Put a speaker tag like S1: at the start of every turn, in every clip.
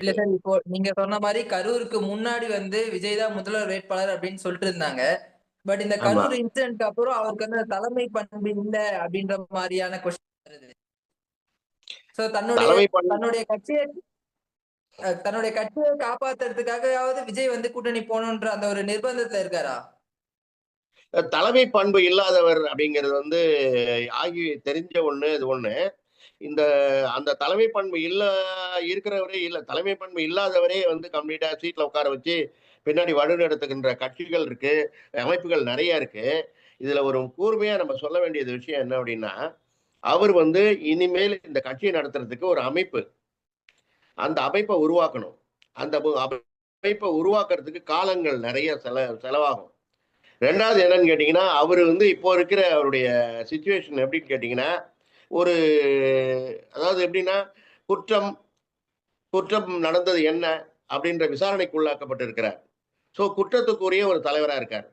S1: இல்ல சார் இப்போ நீங்க சொன்ன மாதிரி கரூருக்கு முன்னாடி வந்து விஜய் தான் முதல்வர் வேட்பாளர் அப்படின்னு சொல்லிட்டு இருந்தாங்க. பட் இந்த. கரூர் இன்சிடென்ட் அப்புறம் அவருக்கு வந்து தலைமை பண்பு இல்ல அப்படின்ற மாதிரியான கொஸ்டின் வருது. சோ தன்னுடைய தன்னுடைய கட்சியை தன்னுடைய கட்சியை காப்பாத்துறதுக்காகவாவது விஜய் வந்து கூட்டணி போகணுன்ற அந்த ஒரு நிர்பந்தத்துல இருக்காரா?
S2: தலைமை பண்பு இல்லாதவர் அப்படிங்கிறது வந்து ஆகி தெரிஞ்ச ஒண்ணு இது ஒண்ணு. இந்த அந்த தலைமை பண்பு இல்ல இருக்கிறவரே இல்ல. தலைமை பண்பு இல்லாதவரே வந்து கம்ப்ளீட்டா சீட்ல உட்கார வச்சு பின்னாடி வழிநடத்துகின்ற கட்சிகள் இருக்கு அமைப்புகள் நிறைய இருக்கு. இதுல ஒரு கூர்மையா நம்ம சொல்ல வேண்டியது விஷயம் என்ன அப்படின்னா அவர் வந்து இனிமேல் இந்த கட்சியை நடத்துறதுக்கு ஒரு அமைப்பு. அந்த அமைப்பை உருவாக்கணும். அந்த அமைப்பை உருவாக்குறதுக்கு காலங்கள் நிறைய செல செலவாகும். ரெண்டாவது என்னன்னு கேட்டிங்கன்னா அவர் வந்து இப்போ இருக்கிற அவருடைய சுச்சுவேஷன் எப்படின்னு கேட்டிங்கன்னா ஒரு அதாவது எப்படின்னா குற்றம் குற்றம் நடந்தது என்ன அப்படின்ற விசாரணைக்கு உள்ளாக்கப்பட்டிருக்கிறார். ஸோ குற்றத்துக்குரிய ஒரு தலைவராக இருக்கார்.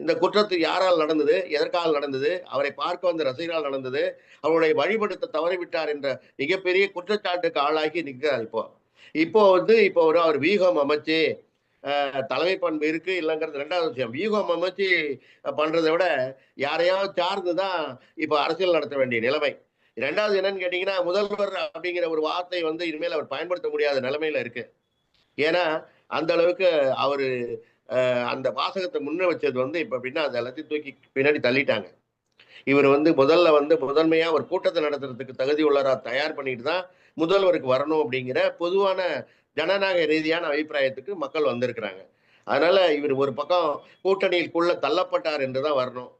S2: இந்த குற்றத்து யாரால் நடந்தது எதற்காக நடந்தது அவரை பார்க்க வந்த ரசிகரால் நடந்தது அவருடைய வழிபடுத்த தவறிவிட்டார் என்ற மிகப்பெரிய குற்றச்சாட்டுக்கு ஆளாகி நிற்கிறார் இப்போ. இப்போ வந்து இப்போ ஒரு அவர் வியூகம் அமைச்சு தலைமை பண்பு இருக்கு இல்லைங்கிறது ரெண்டாவது விஷயம். வியூகம் அமைச்சு பண்றதை விட யாரையாவது சார்ந்து தான் இப்போ அரசியல் நடத்த வேண்டிய நிலைமை. ரெண்டாவது என்னன்னு கேட்டீங்கன்னா முதல்வர் அப்படிங்கிற ஒரு வார்த்தை வந்து இனிமேல் அவர் பயன்படுத்த முடியாத நிலைமையில இருக்கு. ஏன்னா அந்த அளவுக்கு அவரு அந்த வாசகத்தை முன்ன வச்சது வந்து இப்ப அப்படின்னா அதை எல்லாத்தையும் தூக்கி பின்னாடி தள்ளிட்டாங்க. இவர் வந்து முதல்ல வந்து முதன்மையா ஒரு கூட்டத்தை நடத்துறதுக்கு தகுதி உள்ளரா தயார் பண்ணிட்டு தான் முதல்வருக்கு வரணும் அப்படிங்கிற பொதுவான ஜனநாயக ரீதியான அபிப்பிராயத்துக்கு மக்கள் வந்திருக்கிறாங்க. அதனால இவர் ஒரு பக்கம் கூட்டணிக்குள்ள தள்ளப்பட்டார் என்று தான் வரணும்.